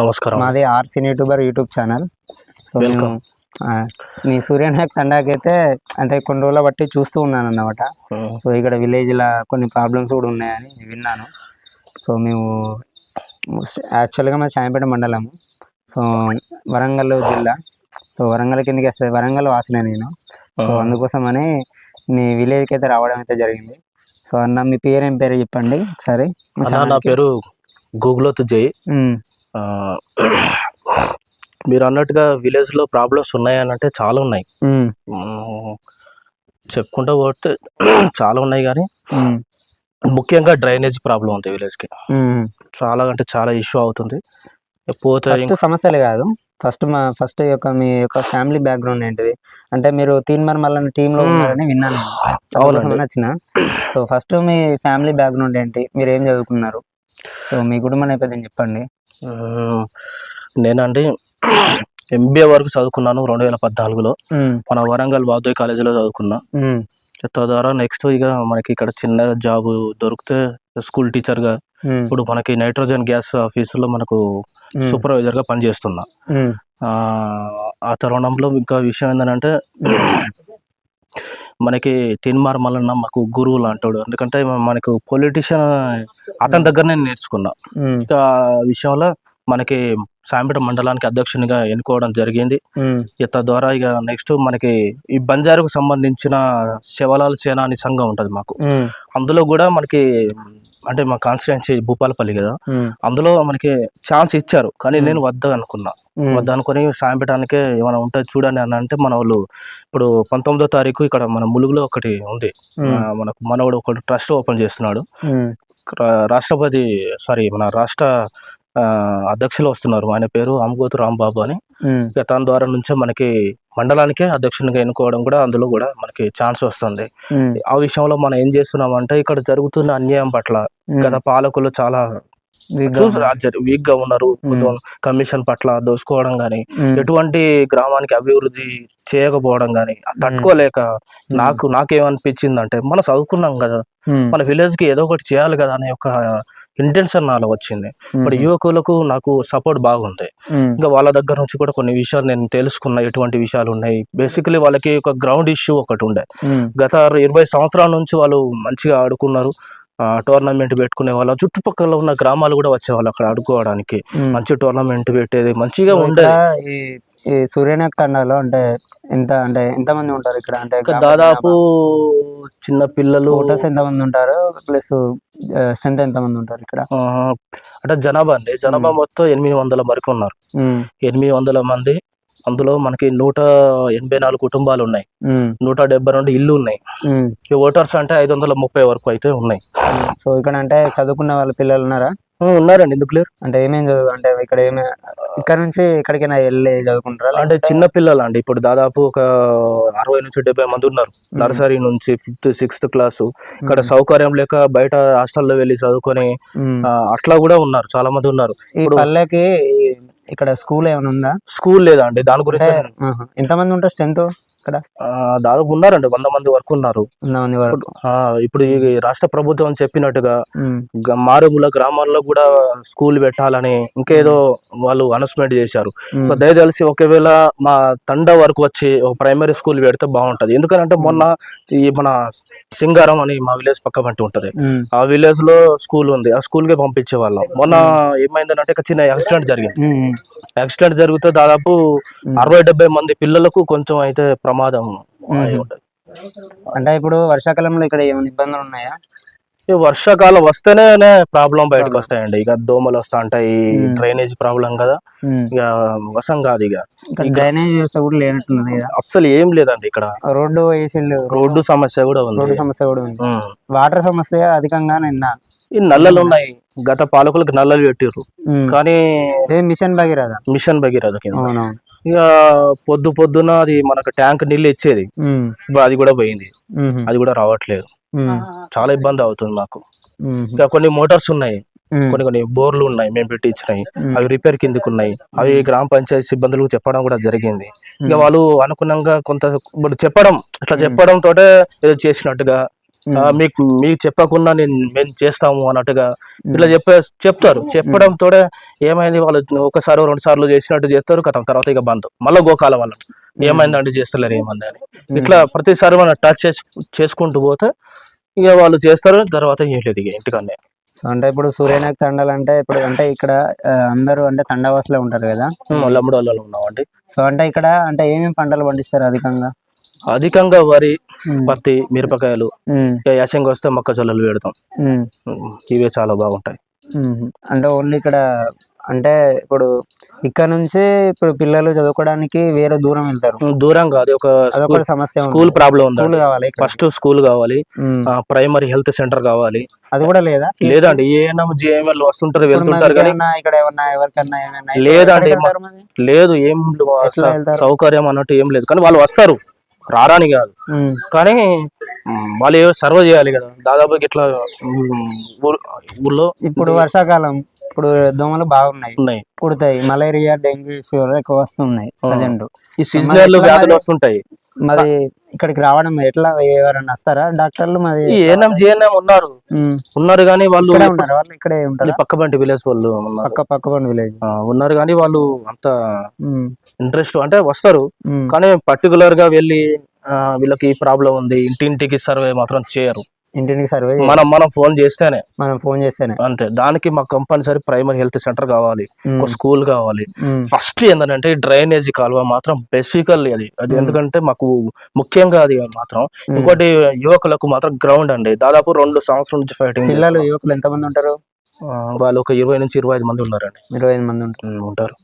నమస్కారం. మాది R Cine YouTuber YouTube channel. So. ఆ, మీ సూర్యనాయక్ తండాకైతే అంటే కొన్ని రోజుల బట్టి చూస్తూ ఉన్నాను అన్నమాట సో ఇక్కడ విలేజ్లో కొన్ని ప్రాబ్లమ్స్ కూడా ఉన్నాయని విన్నాను. సో మేము యాక్చువల్గా మా శాంపేట మండలము. సో వరంగల్ జిల్లా. సో వరంగల్ కిందకి వస్తుంది వరంగల్ వాసిన నేను. సో. అందుకోసమని మీ విలేజ్కి అయితే రావడం అయితే జరిగింది. సో అన్న మీ పేరు ఏం పేరు చెప్పండి ఒకసారి? నా. పేరు గూగులోత్ జై మీరు అన్నట్టుగా విలేజ్లో ప్రాబ్లమ్స్ ఉన్నాయి అని అంటే చాలా ఉన్నాయి చెప్పుకుంటూ పోతే చాలా ఉన్నాయి కానీ ముఖ్యంగా డ్రైనేజ్ ప్రాబ్లం ఉంది విలేజ్కి. చాలా అంటే చాలా ఇష్యూ అవుతుంది. పోతే సమస్యలు కాదు. ఫస్ట్ మా ఫస్ట్ యొక్క మీ యొక్క ఫ్యామిలీ బ్యాక్గ్రౌండ్ ఏంటిది? అంటే మీరు తీన్మర్ మళ్ళీ టీంలో మ్మ్. ఉన్నారని విన్నాను. అవునండి. నచ్చిన? సో ఫస్ట్ మీ ఫ్యామిలీ బ్యాక్గ్రౌండ్ ఏంటి? మీరు ఏం చదువుకున్నారు? సో మీ కుటుంబ నేపథ్యం చెప్పండి. నేనండి ఎంబీఏ వరకు చదువుకున్నాను రెండు వేల పద్నాలుగులో. మన వరంగల్ వాదోయ్ కాలేజీలో చదువుకున్నా. తద్వారా నెక్స్ట్ ఇక మనకి ఇక్కడ చిన్న జాబ్ దొరికితే స్కూల్ టీచర్గా మ్మ్. ఇప్పుడు మనకి నైట్రోజన్ గ్యాస్ ఆఫీసులో మనకు మ్మ్. సూపర్వైజర్గా పనిచేస్తున్నా ఆ తరుణంలో ఇంకా విషయం ఏంటంటే మనకి తిన్మార్ మల్లన్న మాకు గురువు లాంటాడు ఎందుకంటే మనకు పొలిటీషియన్ అతని దగ్గరనే నేర్చుకున్నా. ఇంకా విషయంలో మనకి సాంపేట మండలానికి అధ్యక్షునిగా ఎన్నుకోవడం జరిగింది మ్మ్. ఇక తద్వారా ఇక నెక్స్ట్ మనకి ఈ బంజారుకు సంబంధించిన శివలాల్ సేన అనే సంఘం ఉంటుంది మాకు. అందులో కూడా మనకి అంటే మా కాన్స్టిట్యున్సీ భూపాలపల్లి కదా. అందులో మనకి ఛాన్స్ ఇచ్చారు. కానీ. నేను వద్ద అనుకున్నా. వద్ద అనుకుని సాయం పెట్టడానికే ఏమైనా ఉంటుంది చూడండి అని అంటే మన వాళ్ళు ఇప్పుడు పంతొమ్మిదో తారీఖు ఇక్కడ మన ములుగులో ఒకటి ఉంది. మనకు మనవడు ఒకటి ట్రస్ట్ ఓపెన్ చేస్తున్నాడు. రాష్ట్రపతి సారీ మన రాష్ట్ర ఆ, అధ్యక్షులు వస్తున్నారు. ఆయన పేరు అమగోతు రాంబాబు అని. తన ద్వారా నుంచే మనకి మండలానికే అధ్యక్షునిగా ఎన్నుకోవడం కూడా అందులో కూడా మనకి ఛాన్స్ వస్తుంది. ఆ విషయంలో మనం ఏం చేస్తున్నామంటే ఇక్కడ జరుగుతున్న అన్యాయం పట్ల. గత పాలకులు చాలా వీక్గా ఉన్నారు కమిషన్ పట్ల దోసుకోవడం గానీ. ఎటువంటి గ్రామానికి అభివృద్ధి చేయకపోవడం గానీ తట్టుకోలేక నాకు నాకేమనిపించింది అంటే మనం చదువుకున్నాం కదా. మన విలేజ్కి ఏదో ఒకటి చేయాలి కదా అనే ఒక ఇంటెన్షన్ నాలో వచ్చింది ఇప్పుడు. యువకులకు నాకు సపోర్ట్ బాగుంది. ఇంకా వాళ్ళ దగ్గర నుంచి కూడా కొన్ని విషయాలు నేను తెలుసుకున్నా ఎటువంటి విషయాలు ఉన్నాయి బేసికలీ వాళ్ళకి ఒక గ్రౌండ్ ఇష్యూ ఒకటి ఉండే. గత ఇరవై సంవత్సరాల నుంచి వాళ్ళు మంచిగా ఆడుకున్నారు టోర్నమెంట్ పెట్టుకునే వాళ్ళు. చుట్టుపక్కల ఉన్న గ్రామాలు కూడా వచ్చేవాళ్ళు అక్కడ ఆడుకోవడానికి. మంచి టోర్నమెంట్ పెట్టేది మంచిగా ఉండేది. ఇక్కడ ఈ సూర్యనాయక్ తండాలో అంటే ఎంత అంటే ఎంత మంది ఉంటారు ఇక్కడ? అంటే దాదాపు చిన్న పిల్లలు ఓటర్స్ ఎంత మంది ఉంటారు? ప్లస్ స్ట్రెంత్ ఎంత మంది ఉంటారు ఇక్కడ? అంటే జనాభా అండి. జనాభా మొత్తం ఎనిమిది వందల వరకు ఉన్నారు. ఎనిమిది వందల మంది అందులో మనకి నూట ఎనభై నాలుగు కుటుంబాలు ఉన్నాయి. నూట డెబ్బై రెండు ఇల్లు ఉన్నాయి. ఓటర్స్ అంటే ఐదు వందల ముప్పై వరకు అయితే ఉన్నాయి. సో ఇక్కడ అంటే చదువుకున్న వాళ్ళ పిల్లలు ఉన్నారా? ఉన్నారండి. ఎందుకు లేరు? అంటే ఏమేం చదువు అంటే ఇక్కడ ఏమే ఇక్కడ నుంచి ఎక్కడికైనా వెళ్ళి చదువుకుంటారా? అంటే చిన్న పిల్లలు అండి ఇప్పుడు దాదాపు ఒక అరవై నుంచి డెబ్బై మంది ఉన్నారు. నర్సరీ నుంచి ఫిఫ్త్ సిక్స్త్ క్లాసు. ఇక్కడ సౌకర్యం లేక బయట హాస్టల్లో వెళ్ళి చదువుకొని అట్లా కూడా ఉన్నారు. చాలా మంది ఉన్నారు. పల్లెకి ఇక్కడ స్కూల్ ఏమైనా ఉందా? స్కూల్ లేదా అండి? దాని గురించి. ఎంతమంది ఉంటారు స్ట్రెంత్ ఇక్కడ ఆ, దాదాపు ఉన్నారండి వంద మంది వరకు ఉన్నారు. ఇప్పుడు ఈ రాష్ట్ర ప్రభుత్వం చెప్పినట్టుగా మారుమూల గ్రామాల్లో కూడా స్కూల్ పెట్టాలని ఇంకేదో వాళ్ళు అనౌన్స్మెంట్ చేశారు. దయదలిసి ఒకవేళ మా తండ వరకు వచ్చి ఒక ప్రైమరీ స్కూల్ పెడితే బాగుంటది. ఎందుకంటే మొన్న ఈ మన సింగారం అని మా విలేజ్ పక్క పంటి ఉంటది. ఆ విలేజ్లో స్కూల్ ఉంది. ఆ స్కూల్కి పంపించే వాళ్ళం మొన్న ఏమైందంటే ఒక చిన్న యాక్సిడెంట్ జరిగింది. యాక్సిడెంట్ జరిగితే దాదాపు. అరవై డెబ్బై మంది పిల్లలకు కొంచెం అయితే ప్రమాదం ఉంటది అంటే ఇప్పుడు వర్షాకాలంలో ఇక్కడ ఏమైనా ఇబ్బందులు ఉన్నాయా? ఈ వర్షాకాలం వస్తేనే ప్రాబ్లం బయటకు వస్తాయండి. ఇక దోమలు వస్తా ఉంటాయి. డ్రైనేజ్ ప్రాబ్లం కదా. ఇక వసం కాదు ఇక. డ్రైనేజ్ వ్యవస్థ కూడా లేనట్టున్నది కదా. అస్సలు ఏం లేదండి ఇక్కడ. రోడ్డు రోడ్డు సమస్య కూడా ఉంది. రోడ్డు సమస్య కూడా ఉంది. వాటర్ సమస్య అధికంగా నిన్న. ఈ నల్లలు ఉన్నాయి. గత పాలకులకు నల్లలు పెట్టిర్రు. కానీ ఏ మిషన్ భగీరథ? మిషన్ భగీరథ ఇక పొద్దు పొద్దున అది మనకు ట్యాంక్ నీళ్ళు ఇచ్చేది. ఇప్పుడు అది కూడా పోయింది. అది కూడా రావట్లేదు. చాలా ఇబ్బంది అవుతుంది మాకు. ఇంకా కొన్ని మోటార్స్ ఉన్నాయి. కొన్ని కొన్ని బోర్లు ఉన్నాయి మేము పెట్టి ఇచ్చినాయి మ్మ్. అవి రిపేర్ కిందకు ఉన్నాయి అవి గ్రామ పంచాయతీ సిబ్బందులకు చెప్పడం కూడా జరిగింది ఇక. వాళ్ళు అనుకున్నంగా కొంత ఇప్పుడు చెప్పడం ఇట్లా. చెప్పడం తోటే ఏదో చేసినట్టుగా మీకు మీకు చెప్పకుండా నేను మేము చేస్తాము అన్నట్టుగా ఇట్లా చెప్పే చెప్తారు. చెప్పడం తోడే ఏమైంది? వాళ్ళు ఒకసారి రెండు సార్లు చేసినట్టు చేస్తారు. కథం తర్వాత ఇక బంద్. మళ్ళీ గోకాల వాళ్ళు ఏమైందంటే చేస్తలేరు ఏమైంది అని. ఇట్లా ప్రతిసారి మనం టచ్ చేసి చేసుకుంటూ పోతే ఇక వాళ్ళు చేస్తారు. తర్వాత ఏం లేదు ఇక ఇంటికన్నే సో అంటే ఇప్పుడు సూర్యనాయక్ తండాలు అంటే ఇప్పుడు అంటే ఇక్కడ అందరూ అంటే తండావాసులే ఉంటారు కదా? లమ్ముడు వాళ్ళు ఉన్నామండి. సో అంటే ఇక్కడ అంటే ఏమేమి పంటలు పండిస్తారు అధికంగా? అధికంగా వరి పత్తి మిరపకాయలు యాసంగి వస్తే మొక్కజొన్నలు పెడతాం ఇవే చాలా బాగుంటాయి. అంటే ఓన్లీ ఇక్కడ అంటే ఇప్పుడు ఇక్కడ నుంచి ఇప్పుడు పిల్లలు చదువుకోవడానికి వేరే దూరం వెళ్తారు దూరం కాదు ఒక సమస్య. స్కూల్ ప్రాబ్లం ఉంది స్కూల్ కావాలి. ఫస్ట్ స్కూల్ కావాలి. ప్రైమరీ హెల్త్ సెంటర్ కావాలి అది కూడా లేదా లేదండి ఏఎన్ఎం జిఎంఎల్ వస్తుంటారు వెళ్తుంటారు కానీ ఇక్కడ ఏమన్నా ఎవరికన్నా ఏమైనా లేదండి? లేదు ఏం? సౌకర్యం అన్నట్టు ఏం లేదు కానీ వాళ్ళు వస్తారు రారాని కాదు. కానీ వాళ్ళు ఏవో సర్వ్ చేయాలి కదా. దాదాపు ఇట్లా ఊర్లో ఇప్పుడు వర్షాకాలం ఇప్పుడు దోమలు బాగున్నాయి. ఉన్నాయి. కుడతాయి మలేరియా డెంగ్యూ ఫీవర్ ఎక్కువ వస్తున్నాయి ప్రజెంట్. ఈ సీజనల్ వ్యాధులు? వస్తుంటాయి. మరి ఇక్కడికి రావడం ఎట్లా? ఎవరైనా వస్తారా? డాక్టర్లు మరి ఏఎన్ఎం జిఎన్ఎం ఉన్నారు. ఉన్నారు కానీ వాళ్ళు వాళ్ళు ఇక్కడే ఉంటారు? పక్కబంటి విలేజ్ వాళ్ళు ఉన్నారు. పక్క పక్క పండు విలేజ్. ఉన్నారు కానీ వాళ్ళు అంత ఇంట్రెస్ట్ అంటే వస్తారు. కానీ పర్టికులర్గా వెళ్ళి వీళ్ళకి ఈ ప్రాబ్లం ఉంది. ఇంటింటికి సర్వే మాత్రం చేయరు. ఇంటింటికి సర్వే మనం మనం ఫోన్ చేస్తేనే. మనం ఫోన్ చేస్తేనే. అంతే. దానికి మాకు కంపల్సరీ ప్రైమరీ హెల్త్ సెంటర్ కావాలి. ఒక స్కూల్ కావాలి. ఫస్ట్ ఏంటంటే డ్రైనేజీ కాలువ మాత్రం బేసికల్ అది. అది. ఎందుకంటే మాకు ముఖ్యంగా అది మాత్రం. ఇంకోటి యువకులకు మాత్రం గ్రౌండ్ అండి. దాదాపు రెండు సంవత్సరాల నుంచి ఫైటింగ్ పిల్లలు యువకులు ఎంతమంది ఉంటారు? వాళ్ళు ఒక ఇరవై నుంచి ఇరవై ఐదు మంది ఉన్నారండి. ఇరవై ఐదు మంది ఉంటారు.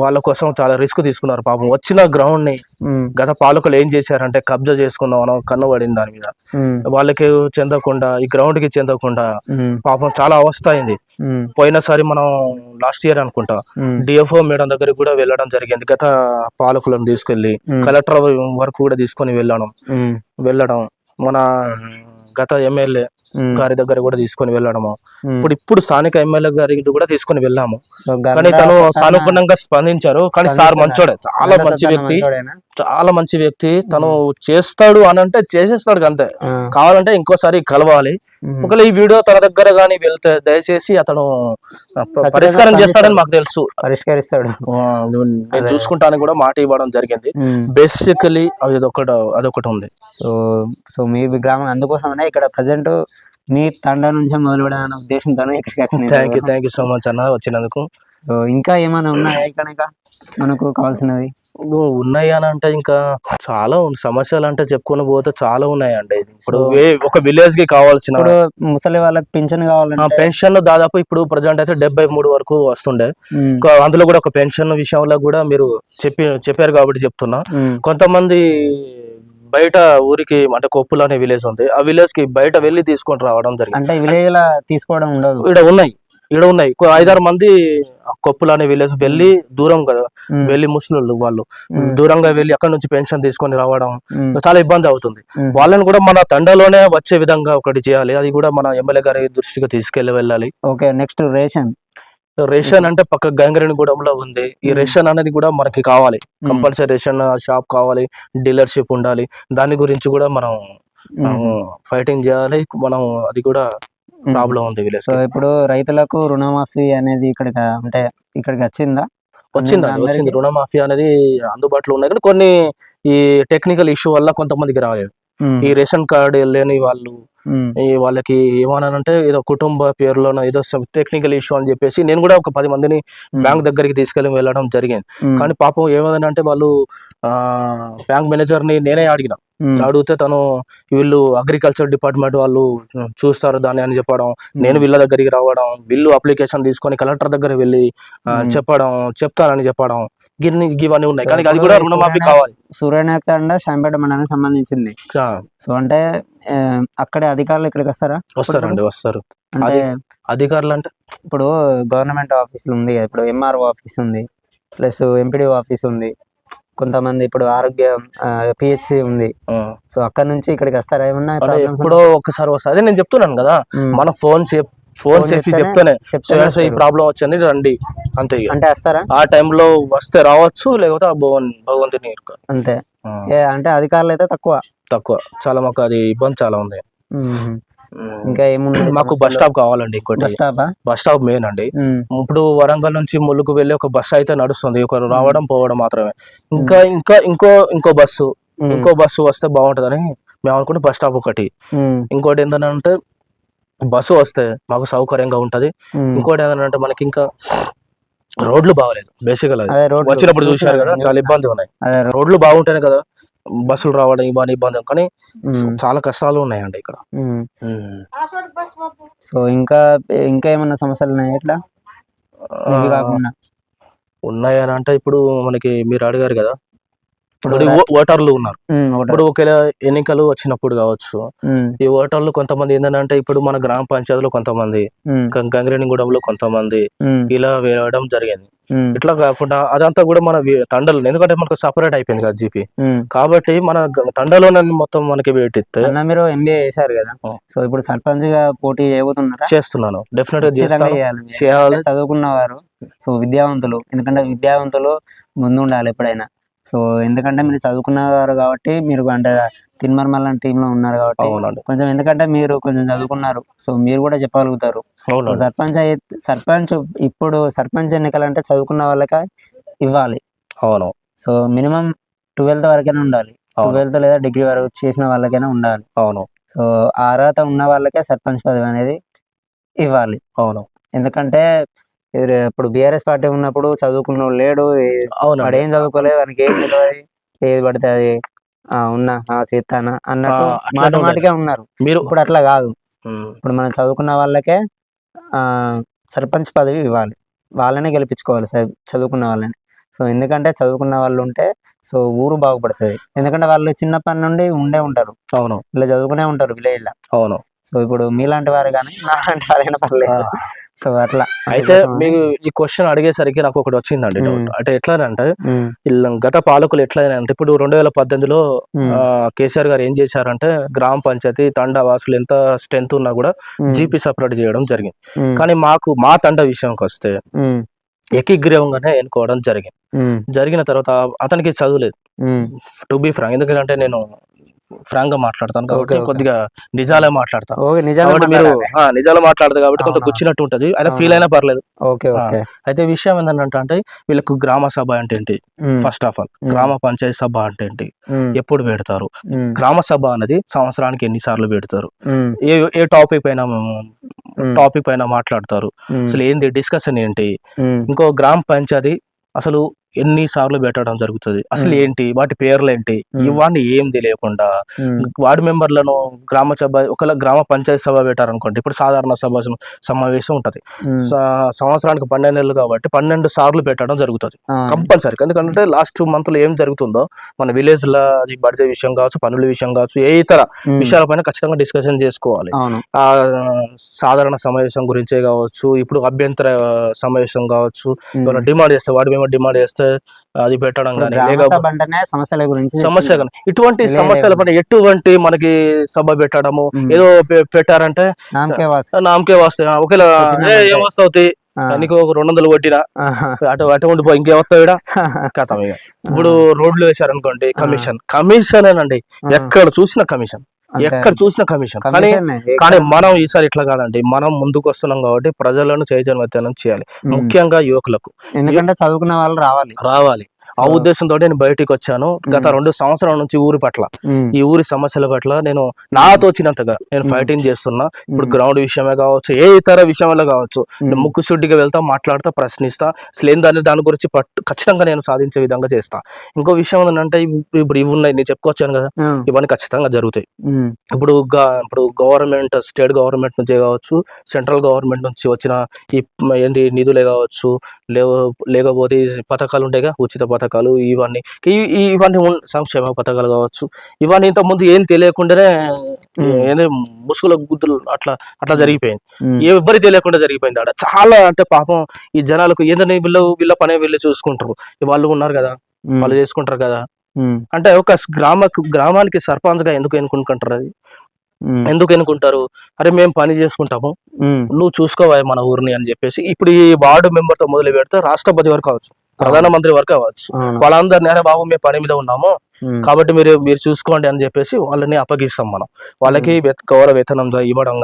వాళ్ళ కోసం చాలా రిస్క్ తీసుకున్నారు పాపం. వచ్చిన గ్రౌండ్ని గత పాలకులు ఏం చేశారంటే కబ్జా చేసుకుందాం అని కన్ను పడింది దాని మీద. వాళ్ళకి చెందకుండా ఈ గ్రౌండ్కి చెందకుండా పాపం చాలా అవస్థ అయింది. పోయినసారి మనం లాస్ట్ ఇయర్ అనుకుంటా డిఎఫ్ఓ మేడం దగ్గరికి కూడా వెళ్ళడం జరిగింది. గత పాలకులను తీసుకెళ్ళి కలెక్టర్ వరకు కూడా తీసుకొని వెళ్ళడం. వెళ్ళడం మన గత ఎమ్మెల్యే గారి దగ్గర కూడా తీసుకొని వెళ్ళడము. ఇప్పుడు ఇప్పుడు స్థానిక ఎమ్మెల్యే గారికి కూడా తీసుకొని వెళ్ళాము కానీ తను సానుకూలంగా స్పందించారు కానీ సార్? మంచోడే చాలా మంచి వ్యక్తి? చాలా మంచి వ్యక్తి. తను చేస్తాడు అని అంటే చేసేస్తాడు అంతే కావాలంటే ఇంకోసారి కలవాలి. ఒకవేళ ఈ వీడియో తన దగ్గర కానీ వెళ్తే దయచేసి అతను పరిష్కారం చేస్తాడని మాకు తెలుసు. పరిష్కరిస్తాడు. నేను చూసుకుంటాను కూడా మాట ఇవ్వడం జరిగింది. బేసికలీ అది ఒకటి అదొకటి ఉంది. సో సో మీ గ్రామం అందుకోసమనే ఇక్కడ ప్రజెంట్ మీ తండా నుంచి మొదలు పెడాలనే ఉద్దేశంతో ఇక్కడికి thank you thank you so much అన్న వచ్చినందుకు. సో ఇంకా ఏమైనా ఉన్నాయా ఇక్కడ ఇంకా మనకు కావాల్సినవి? ఉన్నాయి అని అంటే ఇంకా చాలా సమస్యలు అంటే చెప్పుకొని పోతే చాలా ఉన్నాయండి. ఇప్పుడు So- వే- ఒక విలేజ్కి కావాల్సిన ఇప్పుడు ముసలి వాళ్ళకి పింఛన్ కావాలంటే పెన్షన్ దాదాపు ఇప్పుడు ప్రజెంట్ అయితే డెబ్బై మూడు వరకు వస్తుండే. అందులో కూడా ఒక పెన్షన్ విషయంలో కూడా మీరు చెప్పి చెప్పారు కాబట్టి చెప్తున్నా. కొంతమంది బయట ఊరికి అంటే కొప్పులు అనే విలేజ్ ఉంది. ఆ విలేజ్కి బయట వెళ్ళి తీసుకొని రావడం జరిగింది. అంటే విలేజ్ లా తీసుకోవడం ఉండదు. ఇక్కడ ఉన్నాయి. ఇక్కడ ఉన్నాయి. ఐదారు మంది కొప్పులు అనే విలేజ్ వెళ్ళి దూరం కదా వెళ్ళి ముసలు వాళ్ళు. దూరంగా వెళ్ళి అక్కడ నుంచి పెన్షన్ తీసుకొని రావడం చాలా ఇబ్బంది అవుతుంది. వాళ్ళని కూడా మన తండలోనే వచ్చే విధంగా ఒకటి చేయాలి. అది కూడా మన ఎమ్మెల్యే గారి దృష్టికి తీసుకెళ్ళి వెళ్ళాలి. Okay next ration. రేషన్ అంటే పక్క గంగరేణి గూడెంలో ఉంది. ఈ. రేషన్ అనేది కూడా మనకి కావాలి. కంపల్సరీ రేషన్ షాప్ కావాలి డీలర్షిప్ ఉండాలి. దాని గురించి కూడా మనం ఫైటింగ్ చేయాలి. మనం అది కూడా. ప్రాబ్లం ఉంది విలేజ్ సో ఇప్పుడు రైతులకు రుణమాఫీ అనేది ఇక్కడికి అంటే ఇక్కడికి వచ్చిందా? అందరికీ? వచ్చింది. రుణమాఫీ అనేది అందుబాటులో ఉన్నాయి. కానీ కొన్ని ఈ టెక్నికల్ ఇష్యూ వల్ల కొంతమందికి రాలేదు. ఈ రేషన్ కార్డు లేని వాళ్ళు ఈ వాళ్ళకి ఏమన్నానంటే ఏదో కుటుంబ పేరులోనో ఏదో టెక్నికల్ ఇష్యూ అని చెప్పేసి నేను కూడా ఒక పది మందిని బ్యాంక్ దగ్గరికి తీసుకెళ్ళి వెళ్ళడం జరిగింది. కానీ పాపం ఏమైందంటే వాళ్ళు ఆ బ్యాంక్ మేనేజర్ని నేనే అడిగిన. అడిగితే తను వీళ్ళు అగ్రికల్చర్ డిపార్ట్మెంట్ వాళ్ళు చూస్తారు దాన్ని అని చెప్పడం నేను వీళ్ళ దగ్గరికి రావడం వీళ్ళు అప్లికేషన్ తీసుకొని కలెక్టర్ దగ్గర వెళ్ళి. చెప్పడం చెప్తానని చెప్పడం గిన్ని ఇవన్నీ ఉన్నాయి. కానీ అది కూడా రుణమాఫీ కావాలి. సూర్యనాయక్ తండ శాంపేట మండలానికి సంబంధించింది సో అంటే అక్కడే అధికారులు ఇక్కడికి వస్తారా? వస్తారండి వస్తారు. అంటే అధికారులు అంటే ఇప్పుడు గవర్నమెంట్ ఆఫీసులు ఉంది ఇప్పుడు ఎంఆర్ఓ ఆఫీస్ ఉంది ప్లస్ ఎంపీడీ ఆఫీస్ ఉంది. కొంతమంది ఇప్పుడు ఆరోగ్య పిహెచ్సి ఉంది. సో అక్కడ నుంచి ఇక్కడికి వస్తారా? ఏమన్నా ఎప్పుడో ఒక్కసారి వస్తుంది అదే నేను చెప్తున్నాను కదా. మన ఫోన్ ఫోన్ చేసి చెప్తేనే. సో ఈ వస్తారు. ప్రాబ్లం వచ్చింది రండి. అంతే. అంటే వస్తారా? ఆ టైంలో వస్తే రావచ్చు లేకపోతే భగవన్ భగవంతుని. అంతే. అంటే అధికారులు అయితే తక్కువ. తక్కువ. చాలా మాకు అది ఇబ్బంది చాలా ఉంది. ఇంకా ఏమున్నాయి మాకు బస్? స్టాప్ కావాలండి ఇంకోటి. బస్ స్టాపా? బస్ స్టాప్ మెయిన్ అండి. ఇప్పుడు వరంగల్ నుంచి ములుగు వెళ్ళి ఒక బస్సు అయితే నడుస్తుంది. ఒకరు రావడం పోవడం మాత్రమే. ఇంకా ఇంకా ఇంకో ఇంకో బస్సు. ఇంకో బస్సు వస్తే బాగుంటుందని మేము అనుకుంటే బస్ స్టాప్ ఒకటి. ఇంకోటి ఏంటంటే బస్సు వస్తే మాకు సౌకర్యంగా ఉంటది. ఇంకోటి ఏంటంటే మనకి ఇంకా రోడ్లు బాగలేదు. బేసికల్ వచ్చినప్పుడు చూశారు కదా చాలా ఇబ్బంది ఉన్నాయి. రోడ్లు బాగుంటేనే కదా బస్సులు రావడం ఇబ్బంది ఇబ్బంది కానీ. చాలా కష్టాలు ఉన్నాయండి ఇక్కడ. సో ఇంకా ఇంకా ఏమన్నా సమస్యలు ఉన్నాయి కాకుండా ఉన్నాయని అంటే ఇప్పుడు మనకి మీరు అడిగారు కదా ఇప్పుడు ఓటర్లు ఉన్నారు. ఇప్పుడు ఒకవేళ ఎన్నికలు వచ్చినప్పుడు కావచ్చు. ఈ ఓటర్లు కొంతమంది ఏంటంటే ఇప్పుడు మన గ్రామ పంచాయతీలో కొంతమంది గంగిరేణిగూడెంలో కొంతమంది. ఇలా వేయడం జరిగింది. ఇట్లా కాకుండా అదంతా కూడా మన తండలు ఎందుకంటే మనకు సపరేట్ అయిపోయింది కదా జీపీ. కాబట్టి మన తండలోనే మొత్తం మనకి పెట్టిస్తే మీరు ఎంబీఏ చేశారు కదా. సో ఇప్పుడు సర్పంచ్గా పోటీ చేయబోతున్నారా? చేస్తున్నాను. డెఫినెట్గా చేయాలి. చదువుకున్న వారు సో విద్యావంతులు. ఎందుకంటే విద్యావంతులు ముందు ఉండాలి ఎప్పుడైనా. సో ఎందుకంటే మీరు చదువుకున్నారు కాబట్టి మీరు అంటే తిన్మర్మల్ టీమ్లో ఉన్నారు కాబట్టి కొంచెం ఎందుకంటే మీరు కొంచెం చదువుకున్నారు. సో మీరు కూడా చెప్పగలుగుతారు. సర్పంచ్ అయ్యే సర్పంచ్ ఇప్పుడు సర్పంచ్ ఎన్నికలు అంటే చదువుకున్న వాళ్ళకి ఇవ్వాలి. అవును. సో మినిమం ట్వెల్త్ వరకైనా ఉండాలి. ట్వెల్త్ లేదా డిగ్రీ వరకు చేసిన వాళ్ళకైనా ఉండాలి. అవును. సో ఆ అర్హత ఉన్న వాళ్ళకే సర్పంచ్ పదవి అనేది ఇవ్వాలి. అవును. ఎందుకంటే ఇప్పుడు బీఆర్ఎస్ పార్టీ ఉన్నప్పుడు చదువుకున్న లేడు. వాడు ఏం చదువుకోలేదు వానికి ఏం తెలియదు ఏది పడితే అది ఉన్నా ఆ, చేస్తానా అన్నట్టు మాట. మాటకే ఉన్నారు. మీరు ఇప్పుడు అట్లా కాదు. ఇప్పుడు మనం చదువుకున్న వాళ్ళకే ఆ, సర్పంచ్ పదవి ఇవ్వాలి. వాళ్ళనే గెలిపించుకోవాలి చదువుకున్న వాళ్ళని. సో ఎందుకంటే చదువుకున్న వాళ్ళు ఉంటే సో ఊరు బాగుపడుతుంది. ఎందుకంటే వాళ్ళు చిన్నప్పటి నుండి ఉండే ఉంటారు. అవును. ఇలా చదువుకునే ఉంటారు విలేజ్లో. అవును. సో ఇప్పుడు మీలాంటి వారు కానీ నాలాంటి వారైనా పర్లేదు. సో అట్లా అయితే మీకు ఈ క్వశ్చన్ అడిగేసరికి నాకు ఒకటి వచ్చిందండి డౌట్. అంటే ఎట్లా అంటే గత పాలకులు ఎట్లా అంటే ఇప్పుడు రెండు వేల పద్దెనిమిదిలో కేసీఆర్ గారు ఏం చేశారంటే గ్రామ పంచాయతీ తండా వాసులు ఎంత స్ట్రెంత్ ఉన్నా కూడా జీపీ సపరేట్ చేయడం జరిగింది. కానీ మాకు మా తండ విషయంకి వస్తే ఏకీగ్రీవంగానే ఎన్నుకోవడం జరిగింది. జరిగిన తర్వాత అతనికి చదువులేదు టు బి ఫ్రాంక్ ఎందుకంటే నేను ఫ్రాంక్గా మాట్లాడతాను కాబట్టి. కొద్దిగా నిజాలే మాట్లాడతాను. కాబట్టి మీరు నిజాలు మాట్లాడదు కాబట్టి కొంత. గుచ్చినట్టు ఉంటది. అవునా. ఫీల్ అయినా పర్లేదు. Okay okay. అయితే విషయం ఏంటంటే అంటే వీళ్ళకు గ్రామ సభ అంటే ఏంటి? ఫస్ట్ ఆఫ్ ఆల్ గ్రామ పంచాయతీ సభ అంటే ఏంటి? ఎప్పుడు పెడతారు? గ్రామ సభ అనేది సంవత్సరానికి ఎన్ని సార్లు పెడతారు ఏ ఏ టాపిక్ పైన టాపిక్ పైన మాట్లాడతారు? అసలు ఏంది? డిస్కషన్ ఏంటి? ఇంకో గ్రామ పంచాయతీ అసలు ఎన్ని సార్లు పెట్టడం జరుగుతుంది. అసలు. ఏంటి? వాటి పేర్లు ఏంటి. ఇవన్నీ ఏం తెలియకుండా వార్డు మెంబర్లను గ్రామ సభ ఒకవేళ గ్రామ పంచాయతీ సభ పెట్టారనుకోండి ఇప్పుడు సాధారణ సభ సమ- సమావేశం ఉంటది. సంవత్సరానికి పన్నెండు నెలలు కాబట్టి పన్నెండు సార్లు పెట్టడం జరుగుతుంది. కంపల్సరీ. ఎందుకంటే లాస్ట్ మంత్లో ఏం జరుగుతుందో మన విలేజ్లో అది బడ్జెట్ విషయం కావచ్చు పనుల విషయం కావచ్చు ఏ ఇతర ఉమ్, విషయాలపైన ఖచ్చితంగా డిస్కషన్ చేసుకోవాలి. ఆ సాధారణ సమావేశం గురించే కావచ్చు ఇప్పుడు అభ్యంతర సమావేశం కావచ్చు డిమాండ్ చేస్తే వాడు మేము డిమాండ్ చేస్తే అది పెట్టడం కానీ సమస్యల గురించి సమస్య ఇటువంటి సమస్యల పైన ఎటువంటి మనకి సభ పెట్టడము. ఏదో పెట్టారంటే నామకే వాస్ నామకే వస్తాయి ఒకవేళ ఏ వస్తావుతాయి నీకు ఒక రెండు వందలు కొట్టినా. అటు అటు ఉండిపో ఇంకేమొస్తావు కథం ఇక. ఇప్పుడు రోడ్లు వేశారనుకోండి కమిషన్. కమిషన్ అండి ఎక్కడ చూసిన కమిషన్. ఎక్కడ చూసిన కమిషన్. కానీ కానీ మనం ఈసారి ఇట్లా కాదండి మనం ముందుకు వస్తున్నాం కాబట్టి ప్రజలను చైతన్యవంతం చేయాలి. ముఖ్యంగా యువకులకు. ఎందుకంటే చదువుకున్న వాళ్ళు రావాలి. రావాలి. ఆ ఉద్దేశంతో నేను బయటికి వచ్చాను. గత మ్మ్. రెండు సంవత్సరాల నుంచి ఊరి పట్ల ఉమ్, ఈ ఊరి సమస్యల పట్ల నేను నాతో వచ్చినంతగా నేను. ఫైటింగ్ చేస్తున్నా. ఇప్పుడు గ్రౌండ్ విషయమే కావచ్చు ఏ ఇతర విషయంలో కావచ్చు ముక్కు సూటిగా వెళ్తా మాట్లాడతా ప్రశ్నిస్తా. అసలు ఏం దాని దాని గురించి పట్టు ఖచ్చితంగా నేను సాధించే విధంగా చేస్తా. ఇంకో విషయం ఏంటంటే ఇప్పుడు ఇవి ఉన్నాయి నేను చెప్పుకొచ్చాను కదా. ఇవన్నీ ఖచ్చితంగా జరుగుతాయి. ఇప్పుడు ఇప్పుడు గవర్నమెంట్ స్టేట్ గవర్నమెంట్ నుంచి కావచ్చు సెంట్రల్ గవర్నమెంట్ నుంచి వచ్చిన ఈ ఏంటి నిధులే కావచ్చు లేకపోతే ఈ పథకాలు ఉంటాయిగా ఉచిత పథకాలు ఇవన్నీ. ఇవన్నీ సంక్షేమ పథకాలు కావచ్చు. ఇవన్నీ ఇంత ముందు ఏం తెలియకుండానే. ఏంది ముసుగుల గుద్దులు అట్లా అట్లా జరిగిపోయింది. ఎవరి తెలియకుండా జరిగిపోయింది ఆడ. చాలా అంటే పాపం ఈ జనాలకు ఏంటని వీళ్ళు వీళ్ళ పనే వీళ్ళు చూసుకుంటారు. వాళ్ళు ఉన్నారు కదా వాళ్ళు చేసుకుంటారు కదా. అంటే ఒక గ్రామ గ్రామానికి సర్పంచ్గా ఎందుకు ఎన్నుకుంటారు అది? ఎందుకు ఎన్నుకుంటారు? అరే మేము పని చేసుకుంటాము. నువ్వు చూసుకోవా మన ఊరిని అని చెప్పేసి. ఇప్పుడు ఈ వార్డు మెంబర్తో మొదలు పెడితే రాష్ట్రపతి వరకు కావచ్చు. ప్రధానమంత్రి వరకు కావచ్చు అవును. వాళ్ళందరినీ అరే బాబు మేము పని మీద ఉన్నాము. కాబట్టి మీరు మీరు చూసుకోండి అని చెప్పేసి వాళ్ళని అప్పగిస్తాం మనం. వాళ్ళకి గౌరవ వేతనం ఇవ్వడం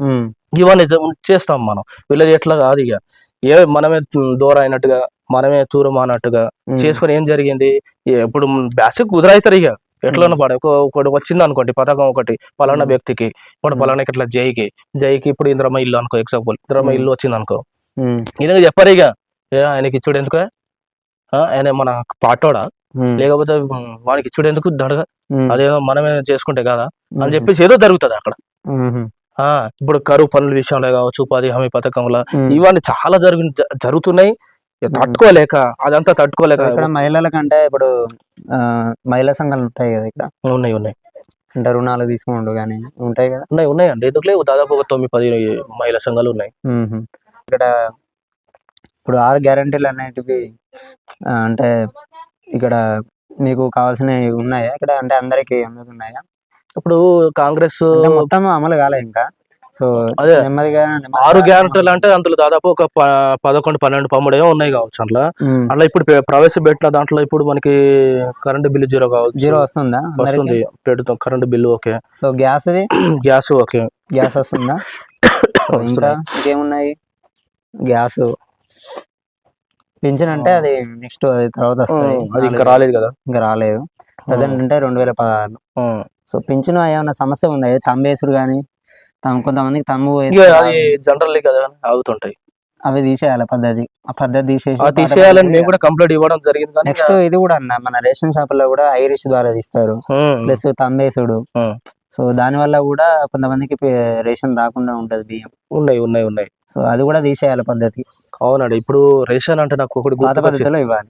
ఉమ్, ఇవన్నీ చేస్తాం మనం. వీళ్ళది ఎట్లా కాదు ఇక ఏ మనమే దూరం అయినట్టుగా మనమే తూరం అన్నట్టుగా చేసుకొని ఏం జరిగింది? ఇప్పుడు బ్యాచ్ కుదరైతారు ఇక ఎట్లన్నా పడే ఒక ఒకటి వచ్చింది అనుకోండి పథకం ఒకటి పలానా. వ్యక్తికి. ఇప్పుడు. పలానా ఇట్లా జైకి జైకి ఇప్పుడు ఇంద్రమ్మ ఇల్లు అనుకో ఎగ్జాంపుల్ ఇంద్రమ్మ మ్మ్. ఇల్లు వచ్చింది అనుకో. ఈయన చెప్పారు ఇక ఆయనకి ఇచ్చుడు ఎందుకు? ఆయన మన పాటోడా? లేకపోతే వానికి ఇచ్చుడు ఎందుకు దడగా? అదేదో మనమే చేసుకుంటే కదా? అని చెప్పేసి ఏదో జరుగుతుంది అక్కడ. ఇప్పుడు కరువు పనుల విషయంలో కావచ్చు ఉపాధి హామీ పథకంలో. ఇవన్నీ చాలా జరిగి జరుగుతున్నాయి. తట్టుకోలేక అదంతా తట్టుకోలేక ఇక్కడ మహిళల కంటే ఇప్పుడు మహిళా సంఘాలు ఉంటాయి కదా ఇక్కడ? ఉన్నాయి ఉన్నాయి. అంటే రుణాలు తీసుకోండు కానీ ఉంటాయి కదా? ఉన్నాయి ఉన్నాయండి ఎందుకు లేవు? దాదాపు ఒక తొమ్మిది పది మహిళా సంఘాలు ఉన్నాయి. ఇక్కడ ఇప్పుడు ఆరు గ్యారంటీలు అనేటివి అంటే ఇక్కడ మీకు కావాల్సినవి ఉన్నాయా? ఇక్కడ అంటే అందరికి అందుతున్నాయా? ఇప్పుడు కాంగ్రెస్ మొత్తం అమలు కాలే ఇంకా. సో అదే. నెమ్మదిగా ఆరు గ్యారంటీలు అంటే అందులో దాదాపు ఒక పదకొండు పన్నెండు పమ్ముడే ఉన్నాయి కావచ్చు అందులో. మ్మ్. అట్లా ఇప్పుడు ప్రవేశపెట్టిన దాంట్లో ఇప్పుడు మనకి కరెంట్ బిల్లు జీరో కావచ్చు. జీరో వస్తుందా వస్తుంది. పెడుతాం. Current bill okay. So gas gas okay. Gas వస్తుందా? ఇంకా. ఇంకేమున్నాయి? గ్యాస్. పింఛన్ అంటే అది నెక్స్ట్ అది తర్వాత వస్తుంది. అది ఇంకా రాలేదు కదా? ఇంకా రాలేదు. ప్రజెంట్ అంటే రెండు వేల పదహారు. సో పింఛన్ ఏమైనా సమస్య ఉందా? తంబేసుడు కానీ తమ కొంతమందికి తమ్ము జనరల్ కదా అవుతుంటాయి అవి తీసేయాలి పద్ధతి. ఆ పద్ధతి తీసేసి తీసేయాలని మేము కూడా కంప్లీట్ ఇవ్వడం జరిగింది నెక్స్ట్ ఇది కూడా అన్న మన రేషన్ షాపుల్లో కూడా ఐరిష్ ద్వారా తీస్తారు. ప్లస్ తంబేసుడు. ఉమ్. సో దాని వల్ల కూడా కొంతమందికి రేషన్ రాకుండా ఉంటది బియ్యం. ఉన్నాయి ఉన్నాయి ఉన్నాయి. సో అది కూడా తీసేయాలి పద్ధతి. అవునండి ఇప్పుడు రేషన్ అంటే నాకు ఒకటి పాత. పద్ధతిలో ఇవ్వాలి.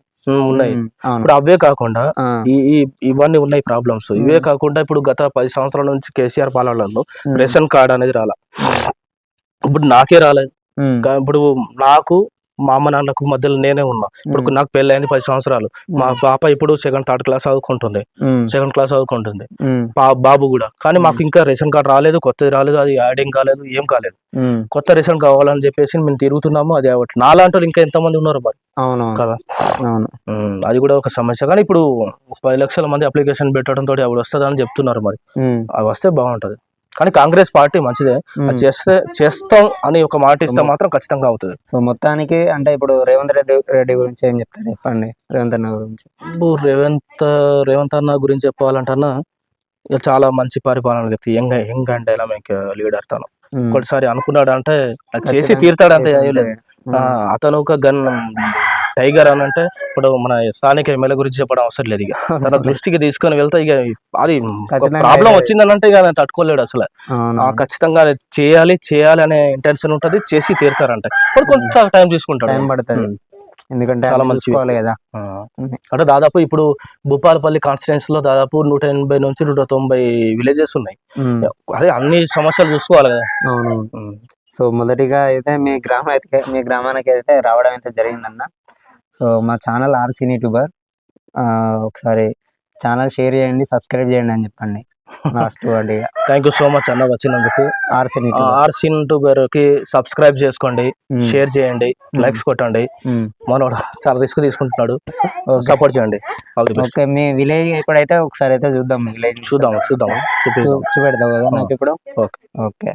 ఉన్నాయి. ఇప్పుడు అవే కాకుండా ఈ ఇవన్నీ ఉన్నాయి ప్రాబ్లమ్స్. ఇవే. కాకుండా ఇప్పుడు గత పది సంవత్సరాల నుంచి కేసీఆర్ పాలనలో రేషన్ కార్డ్ అనేది రాలా. ఇప్పుడు నాకే రాలేదు ఇప్పుడు నాకు మా అమ్మ నాన్నకు మధ్యలో నేనే ఉన్నా. ఇప్పుడు నాకు పెళ్ళి అయింది పది సంవత్సరాలు. మా పాప ఇప్పుడు సెకండ్ థర్డ్ క్లాస్ చదువుకుంటుంది. సెకండ్ క్లాస్ చదువుకుంటుంది. బాబు కూడా. కానీ మాకు ఇంకా రేషన్ కార్డ్ రాలేదు కొత్తది రాలేదు అది యాడింగ్ కాలేదు ఏం కాలేదు. కొత్త రేషన్ కావాలని చెప్పేసి మేము తిరుగుతున్నాము అది అవ్వట్లేదు. నాలాంటి ఇంకా ఎంతమంది ఉన్నారు మరి? అవును కదా? అవును. అది కూడా ఒక సమస్య. కానీ ఇప్పుడు పది లక్షల మంది అప్లికేషన్ పెట్టడం తోటి అప్పుడు వస్తుందని చెప్తున్నారు మరి. అది వస్తే బాగుంటది. కానీ కాంగ్రెస్ పార్టీ మంచిదే. అది చేస్తే చేస్తాం అని ఒక మాట ఇస్తే మాత్రం ఖచ్చితంగా అవుతుంది. సో మొత్తానికి అంటే ఇప్పుడు రేవంత్ రెడ్డి రెడ్డి గురించి ఏం చెప్తారు చెప్పండి? రేవంత్ అన్న గురించి. ఇప్పుడు రేవంత్ రేవంత్ అన్న గురించి చెప్పాలంటన్నా ఇక చాలా మంచి పరిపాలన వ్యక్తి. Young young and dynamic leader తను. ఒకటిసారి అనుకున్నాడు అంటే చేసి తీరుతాడు అంతే అతను ఒక గన్ టైగర్ అని అంటే ఇప్పుడు మన స్థానిక ఎమ్మెల్యే గురించి చెప్పడం అవసరం లేదు ఇక. తన దృష్టికి తీసుకొని వెళ్తే ఇక అది ప్రాబ్లం అయితే- వచ్చిందనంటే ఇక తట్టుకోలేడు అసలు. ఖచ్చితంగా చేయాలి చేయాలి అనే ఇంటెన్షన్ ఉంటది చేసి తీరుతారంట. ఇప్పుడు కొంచెం టైం తీసుకుంటాడు. టైం పడుతుంది. ఎందుకంటే చాలా మంచి కదా. అంటే దాదాపు ఇప్పుడు భూపాలపల్లి కాన్స్టిట్యున్సీ లో దాదాపు నూట ఎనభై నుంచి నూట తొంభై విలేజెస్ ఉన్నాయి. అదే అన్ని సమస్యలు చూసుకోవాలి కదా. సో మొదటిగా అయితే మీ గ్రామం అయితే మీ గ్రామానికి అయితే రావడం అయితే జరిగిందన్న. సో మా ఛానల్ ఆర్ సినీ యూట్యూబర్. ఒకసారి ఛానల్ షేర్ చేయండి సబ్స్క్రైబ్ చేయండి అని చెప్పండి. లాస్ట్ అది థ్యాంక్ యూ సో మచ్ అన్న వచ్చినందుకు. ఆర్ సినీ ఆర్ సిన్కి సబ్స్క్రైబ్ చేసుకోండి షేర్ చేయండి లైక్స్ కొట్టండి. మనోడు చాలా రిస్క్ తీసుకుంటున్నాడు. సపోర్ట్ చేయండి. ఓకే మీ విలేజ్ ఇప్పుడైతే ఒకసారి అయితే చూద్దాం విలేజ్. చూద్దాం చూద్దాం. చూపెడతావు కదా నాకు ఇప్పుడు? Okay okay